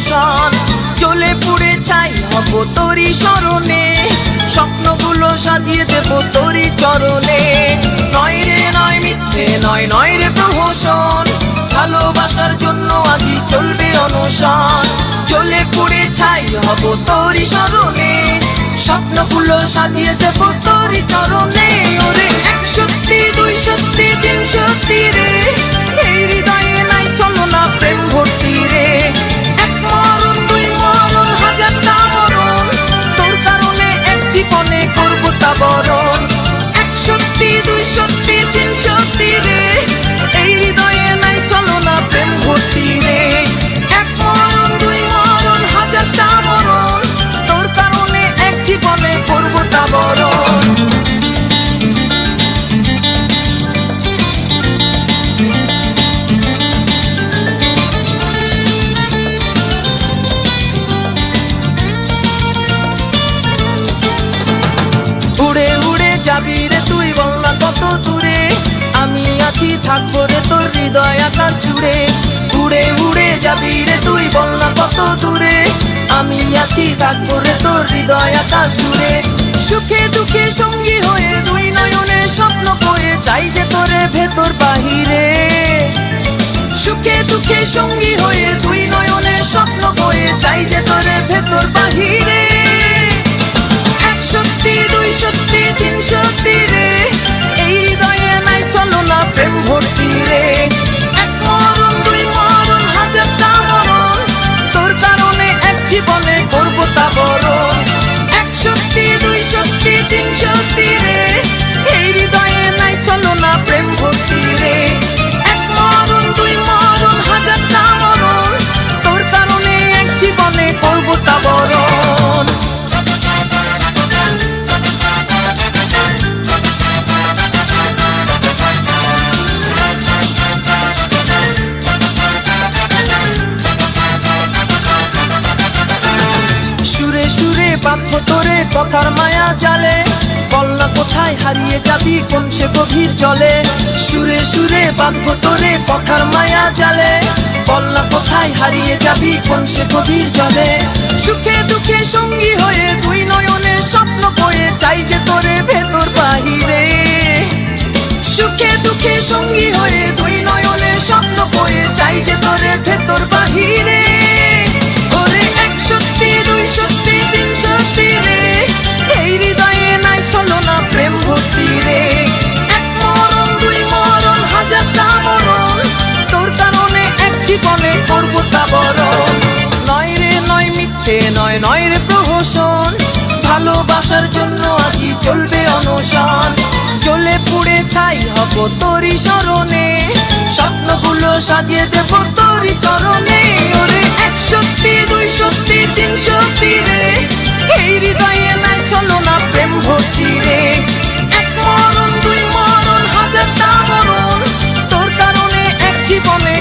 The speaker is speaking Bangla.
অনশন জ্বলে পুড়ে ছাই হব তোরই স্মরণে। স্বপ্নগুলো সাজিয়ে দেব তোরই চরণে। নয় রে, নয় মিথ্যে, নয় নয় রে প্রহসন। ভালোবাসার জন্য আজি চলবে অনশন। চলে পুড়ে ছাই হব তোরই স্মরণে। স্বপ্নগুলো সাজিয়ে দেব তোরই চরণে। ওরে, এক সত্যি, দুই সত্যি। যাবি রে, তুই বল না কত দূরে? আমি আছি, থাকব রে তোর হৃদয় আকাশ জুড়ে। উড়ে উড়ে যাবি রে, তুই বল না কত দূরে? আমি আছি, থাকব রে তোর হৃদয় আকাশ জুড়ে। সুখে দুঃখে সঙ্গী হয়ে দুই নয়নে স্বপ্ন করে, চাই যে তোরে ভেতর বাহিরে। সুখে দুঃখে সঙ্গী হয়ে দুই নয়নে স্বপ্ন করে, চাই যে তোরে ভেতর বাহিরে। কথার মায়া জালে। বললা, কোথায় হারিয়ে যাবি? কোন সে গভীর জলে? সুরে সুরে বাক্য তোরে কথার মায়া জালে। বললা, কোথায় হারিয়ে যাবি? কোন সে গভীর জলে? সুখে দুঃখে সঙ্গী হয়ে দুই নয়নে স্বপ্ন করে, চাই যে তোরে ভালোবাসার জন্য আজই চলবে অনশন। জ্বলে পুড়ে ছাই হব তোরই স্মরণে। স্বপ্নগুলো সাজিয়ে দেব তোরই চরণে। ওরে, এক সত্যি, দুই সত্যি, তিন সত্যি রে। এই হৃদয়ে নাই চলো না প্রেম ভর্তি রে। এক তোর জীবনে